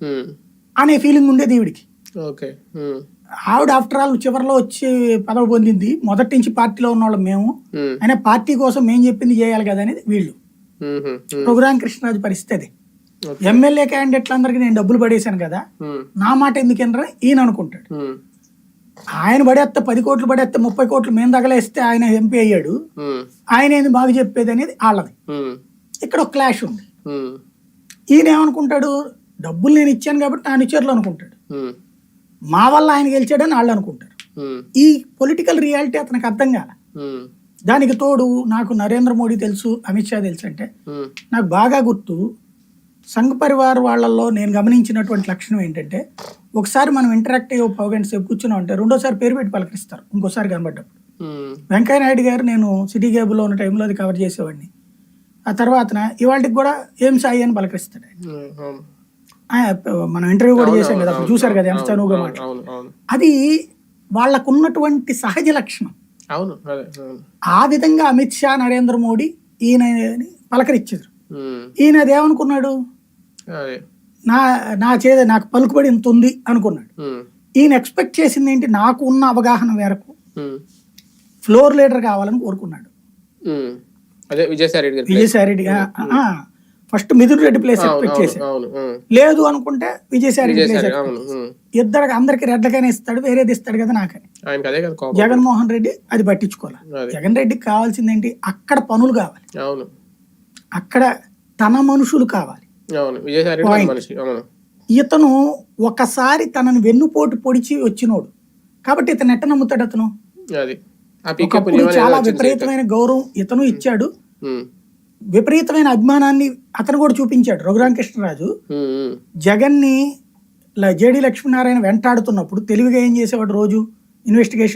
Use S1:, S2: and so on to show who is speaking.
S1: ఉమ్,
S2: అనే ఫీలింగ్ ఉండేది ఈవిడికి
S1: ఓకే
S2: ఆవిడ ఆఫ్టర్ ఆల్ చివరిలో వచ్చి పదవి పొందింది. మొదటి నుంచి పార్టీలో ఉన్న వాళ్ళం మేము.
S1: ఉమ్,
S2: అయినా పార్టీ కోసం మేము చెప్పింది చేయాలి కదా అనేది వీళ్ళు.
S1: ఉమ్,
S2: రఘురామ కృష్ణరాజు పరిస్థితి. ఎమ్మెల్యే క్యాండిడేట్లందరికీ నేను డబ్బులు పడేశాను కదా. నా మాట ఎందుకనరా? ఈయన అనుకుంటాడు. ఆయన పడేస్తే పది కోట్లు పడేస్తే ముప్పై కోట్లు మేము తగలేస్తే ఆయన ఎంపీ అయ్యాడు. ఆయన ఏంది బాగా చెప్పేది అనేది వాళ్ళది ఇక్కడ ఒక క్లాష్ ఉంది. ఈయన ఏమనుకుంటాడు? డబ్బులు నేను ఇచ్చాను కాబట్టి నా అనుచరులు అనుకుంటాడు. మా వల్ల ఆయన గెలిచాడని వాళ్ళు అనుకుంటారు. ఈ పొలిటికల్ రియాలిటీ అతనికి అర్థం కాల. దానికి తోడు నాకు నరేంద్ర మోడీ తెలుసు అమిత్ షా తెలుసు అంటే నాకు బాగా గుర్తు సంఘ్ పరివార్ వాళ్ళల్లో నేను గమనించినటువంటి లక్షణం ఏంటంటే ఒకసారి మనం ఇంటరాక్ట్ అయ్యి ఒక గంట సేపు కూర్చున్నాం అంటే రెండోసారి పేరు పెట్టి పలకరిస్తారు ఇంకోసారి కనబడ్డప్పుడు. వెంకయ్య నాయుడు గారు నేను సిటీ కేబుల్లో ఉన్న టైంలో అది కవర్ చేసేవాడిని. ఆ తర్వాత ఇవాళకి కూడా ఏం సాయి అని పలకరిస్తాడు మనం ఇంటర్వ్యూ కూడా చేశాం కదా అప్పుడు చూసారు కదా ఎంత చనువుగా
S1: అవును,
S2: మాట
S1: అవును అవును.
S2: అది వాళ్ళకున్నటువంటి సహజ లక్షణం.
S1: అవును
S2: ఆ విధంగా అమిత్ షా నరేంద్ర మోడీ ఈయన పలకరించారు. ఈయన అదేమనుకున్నాడు?
S1: అదే.
S2: నా నా చేద నాకు పలుకుబడి ఇంత ఉంది అనుకున్నాడు. ఈయన ఎక్స్పెక్ట్ చేసింది ఏంటి? నాకు ఉన్న అవగాహన మేరకు ఫ్లోర్ లీడర్ కావాలని కోరుకున్నాడు.
S1: అదే Vijayasai Reddy
S2: Vijayasai Reddy first Mithun Reddy place expect చేశారు
S1: ఉమ్.
S2: లేదు అనుకుంటే విజయసాయి రెడ్డి ప్లేస్. ఇద్దరికి అందరికి రెడ్లగానే ఇస్తాడు వేరేది ఇస్తాడు కదా నాకని. జగన్మోహన్ రెడ్డి అది పట్టించుకోవాలి. జగన్ రెడ్డికి కావాల్సింది ఏంటి? అక్కడ పనులు కావాలి. అక్కడ తన మనుషులు కావాలి. ఇతను ఒకసారి తనని వెన్నుపోటు పొడిచి వచ్చినోడు. కాబట్టి ఇతను ఎట్ట నమ్ముతాడు అతను? చాలా విపరీతమైన గౌరవం ఇతను ఇచ్చాడు. విపరీతమైన అభిమానాన్ని అతను కూడా చూపించాడు రఘురామకృష్ణరాజు. జగన్ని జేడి లక్ష్మీనారాయణ వెంటాడుతున్నప్పుడు తెలివిగా ఏం చేసేవాడు రోజు ఇన్వెస్టిగేషన్